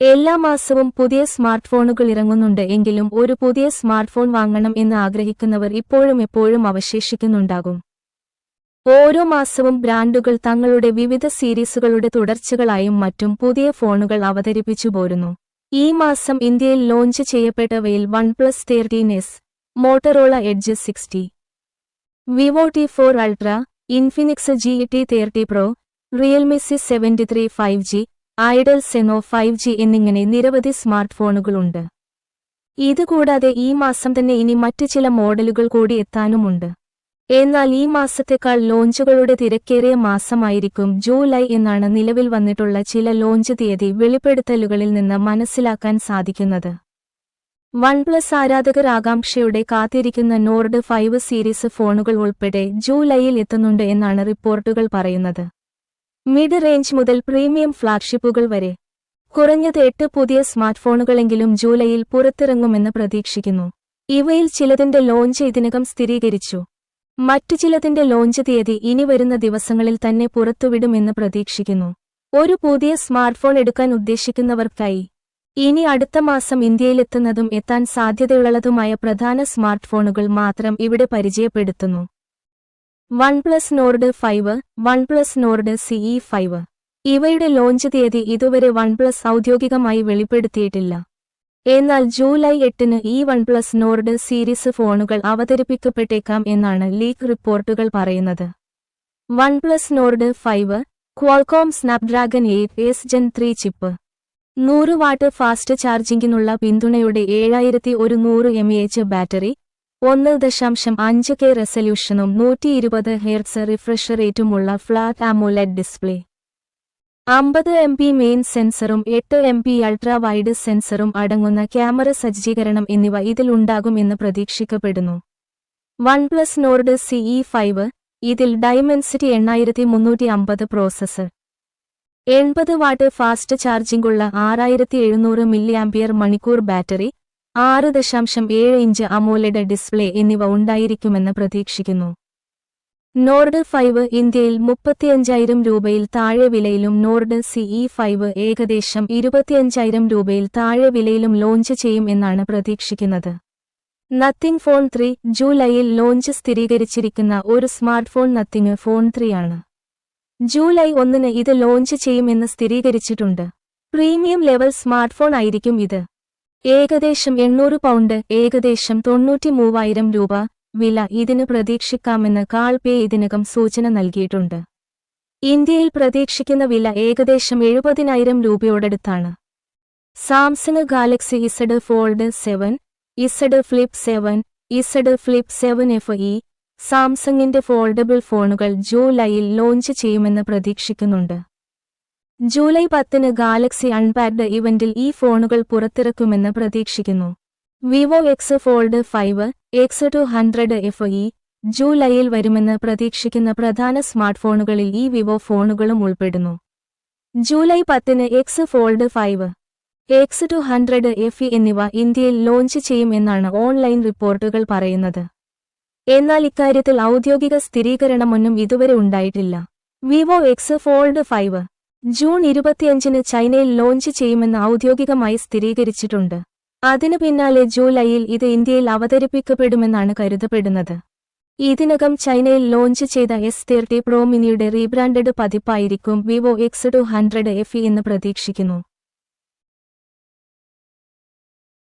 എല്ലാ മാസവും പുതിയ സ്മാർട്ട് ഫോണുകൾ ഇറങ്ങുന്നുണ്ട് എങ്കിലും ഒരു പുതിയ സ്മാർട്ട് ഫോൺ വാങ്ങണം എന്ന് ആഗ്രഹിക്കുന്നവർ ഇപ്പോഴും എപ്പോഴും അവശേഷിക്കുന്നുണ്ടാകും. ഓരോ മാസവും ബ്രാൻഡുകൾ തങ്ങളുടെ വിവിധ സീരീസുകളുടെ തുടർച്ചകളായും മറ്റും പുതിയ ഫോണുകൾ അവതരിപ്പിച്ചു പോരുന്നു. ഈ മാസം ഇന്ത്യയിൽ launch ചെയ്യപ്പെട്ടവയിൽ OnePlus thirteen S Motorola Edge sixty Vivo T four Ultra Infinix G T thirty Pro Realme C seventy three five G Itel Zeno five G എന്നിങ്ങനെ നിരവധി സ്മാർട്ട് ഫോണുകളുണ്ട് ഇതുകൂടാതെ ഈ മാസം തന്നെ ഇനി മറ്റ് ചില മോഡലുകൾ കൂടി എത്താനുമുണ്ട്. എന്നാൽ ഈ മാസത്തേക്കാൾ ലോഞ്ചുകളുടെ തിരക്കേറിയ മാസമായിരിക്കും ജൂലൈ എന്നാണ് നിലവിൽ വന്നിട്ടുള്ള ചില ലോഞ്ച് തീയതി വെളിപ്പെടുത്തലുകളിൽ നിന്ന് മനസ്സിലാക്കാൻ സാധിക്കുന്നത്. വൺപ്ലസ് ആരാധകർ ആകാംക്ഷയോടെ കാത്തിരിക്കുന്ന നോർഡ് ഫൈവ് സീരീസ് ഫോണുകൾ ഉൾപ്പെടെ ജൂലൈയിൽ എത്തുന്നുണ്ട് എന്നാണ് റിപ്പോർട്ടുകൾ പറയുന്നത്. മിഡ് റേഞ്ച് മുതൽ പ്രീമിയം ഫ്ളാഗ്ഷിപ്പുകൾ വരെ. കുറഞ്ഞത് എട്ട് പുതിയ സ്മാർട്ട്ഫോണുകളെങ്കിലും ജൂലൈയിൽ പുറത്തിറങ്ങുമെന്ന് പ്രതീക്ഷിക്കുന്നു. ഇവയിൽ ചിലതിന്റെ ലോഞ്ച് ഇതിനകം സ്ഥിരീകരിച്ചു. മറ്റു ചിലതിന്റെ ലോഞ്ച് തീയതി ഇനി വരുന്ന ദിവസങ്ങളിൽ തന്നെ പുറത്തുവിടുമെന്ന് പ്രതീക്ഷിക്കുന്നു. ഒരു പുതിയ സ്മാർട്ട്ഫോൺ എടുക്കാൻ ഉദ്ദേശിക്കുന്നവർക്കായി ഇനി അടുത്ത മാസം ഇന്ത്യയിലെത്തുന്നതും എത്താൻ സാധ്യതയുള്ളതുമായ പ്രധാന സ്മാർട്ട്ഫോണുകൾ മാത്രം ഇവിടെ പരിചയപ്പെടുത്തുന്നു. OnePlus Nord five OnePlus Nord CE five. ഇവയുടെ ലോഞ്ച് തീയതി ഇതുവരെ വൺപ്ലസ് ഔദ്യോഗികമായി വെളിപ്പെടുത്തിയിട്ടില്ല. എന്നാൽ ജൂലൈ എട്ടിന് ഈ വൺപ്ലസ് നോർഡ് സീരീസ് ഫോണുകൾ അവതരിപ്പിക്കപ്പെട്ടേക്കാം എന്നാണ് ലീക്ക് റിപ്പോർട്ടുകൾ പറയുന്നത്. OnePlus Nord five Qualcomm Snapdragon eight S Gen three chip. നൂറ് വാട്ട് ഫാസ്റ്റ് ചാർജിംഗിനുള്ള പിന്തുണയുടെ ഏഴായിരത്തി ഒരു നൂറ് എം എച്ച് ബാറ്ററി ഒന്ന് ദശാംശം അഞ്ച് കെ റെസല്യൂഷനും നൂറ്റി ഇരുപത് ഹെയർസ് റിഫ്രഷ് റേറ്റുമുള്ള ഫ്ലാറ്റ് ആമോലെഡ് ഡിസ്പ്ലേ അമ്പത് എം പി മെയിൻ സെൻസറും എട്ട് എം പി അൾട്രാ വൈഡ് സെൻസറും അടങ്ങുന്ന ക്യാമറ സജ്ജീകരണം എന്നിവ ഇതിലുണ്ടാകുമെന്ന് പ്രതീക്ഷിക്കപ്പെടുന്നു. OnePlus Nord CE five ഇതിൽ ഡൈമെൻസിറ്റി എണ്ണായിരത്തി മുന്നൂറ്റി അമ്പത് പ്രോസസർ എൺപത് വാട്ട് ഫാസ്റ്റ് ചാർജിംഗുള്ള ആറായിരത്തി എഴുന്നൂറ് മില്ലിയാംപിയർ മണിക്കൂർ ബാറ്ററി ആറ് ദശാംശം ഏഴ് ഇഞ്ച് അമോലെഡ് ഡിസ്പ്ലേ എന്നിവ ഉണ്ടായിരിക്കുമെന്ന് പ്രതീക്ഷിക്കുന്നു. നോർഡ് ഫൈവ് ഇന്ത്യയിൽ മുപ്പത്തിയഞ്ചായിരം രൂപയിൽ താഴെ വിലയിലും നോർഡ് സിഇ ഫൈവ് ഏകദേശം ഇരുപത്തിയഞ്ചായിരം രൂപയിൽ താഴെ വിലയിലും ലോഞ്ച് ചെയ്യും എന്നാണ് പ്രതീക്ഷിക്കുന്നത്. നത്തിങ് ഫോൺ ത്രീ ജൂലൈയിൽ ലോഞ്ച് സ്ഥിരീകരിച്ചിരിക്കുന്ന ഒരു smart phone Nothing Phone three ആണ്. ജൂലൈ ഒന്നിന് ഇത് ലോഞ്ച് ചെയ്യുമെന്ന് സ്ഥിരീകരിച്ചിട്ടുണ്ട്. പ്രീമിയം ലെവൽ സ്മാർട്ട് ഫോൺ ആയിരിക്കും ഇത്. ഏകദേശം എണ്ണൂറ് പൗണ്ട് ഏകദേശം തൊണ്ണൂറ്റി മൂവായിരം രൂപ വില ഇതിന് പ്രതീക്ഷിക്കാമെന്ന് കാൾപേ ഇതിനകം സൂചന നൽകിയിട്ടുണ്ട്. ഇന്ത്യയിൽ പ്രതീക്ഷിക്കുന്ന വില ഏകദേശം എഴുപതിനായിരം രൂപയോടടുത്താണ്. Samsung Galaxy Z Fold seven Z Flip seven Z Flip seven F E സാംസങ്ങിന്റെ ഫോൾഡബിൾ ഫോണുകൾ ജൂലൈയിൽ ലോഞ്ച് ചെയ്യുമെന്ന് പ്രതീക്ഷിക്കുന്നുണ്ട്. ജൂലൈ പത്തിന് ഗാലക്സി അൺപാക്ഡ് ഇവന്റിൽ ഈ ഫോണുകൾ പുറത്തിറക്കുമെന്ന് പ്രതീക്ഷിക്കുന്നു. Vivo X Fold five X two hundred F E ജൂലൈയിൽ വരുമെന്ന് പ്രതീക്ഷിക്കുന്ന പ്രധാന സ്മാർട്ട് ഫോണുകളിൽ ഈ വിവോ ഫോണുകളും ഉൾപ്പെടുന്നു. ജൂലൈ പത്തിന് X Fold five X two hundred F എന്നിവ ഇന്ത്യയിൽ ലോഞ്ച് ചെയ്യും എന്നാണ് ഓൺലൈൻ റിപ്പോർട്ടുകൾ പറയുന്നത്. എന്നാൽ ഇക്കാര്യത്തിൽ ഔദ്യോഗിക സ്ഥിരീകരണമൊന്നും ഇതുവരെ ഉണ്ടായിട്ടില്ല. Vivo X Fold five June ഇരുപത്തിയഞ്ചിന് ചൈനയിൽ ലോഞ്ച് ചെയ്യുമെന്ന് ഔദ്യോഗികമായി സ്ഥിരീകരിച്ചിട്ടുണ്ട്. അതിനു പിന്നാലെ ജൂലൈയിൽ ഇത് ഇന്ത്യയിൽ അവതരിപ്പിക്കപ്പെടുമെന്നാണ് കരുതപ്പെടുന്നത്. ഇതിനകം ചൈനയിൽ ലോഞ്ച് ചെയ്ത എസ് തേർട്ടി പ്രോ മിനിയുടെ rebranded പതിപ്പായിരിക്കും Vivo X two hundred F എന്ന് പ്രതീക്ഷിക്കുന്നു.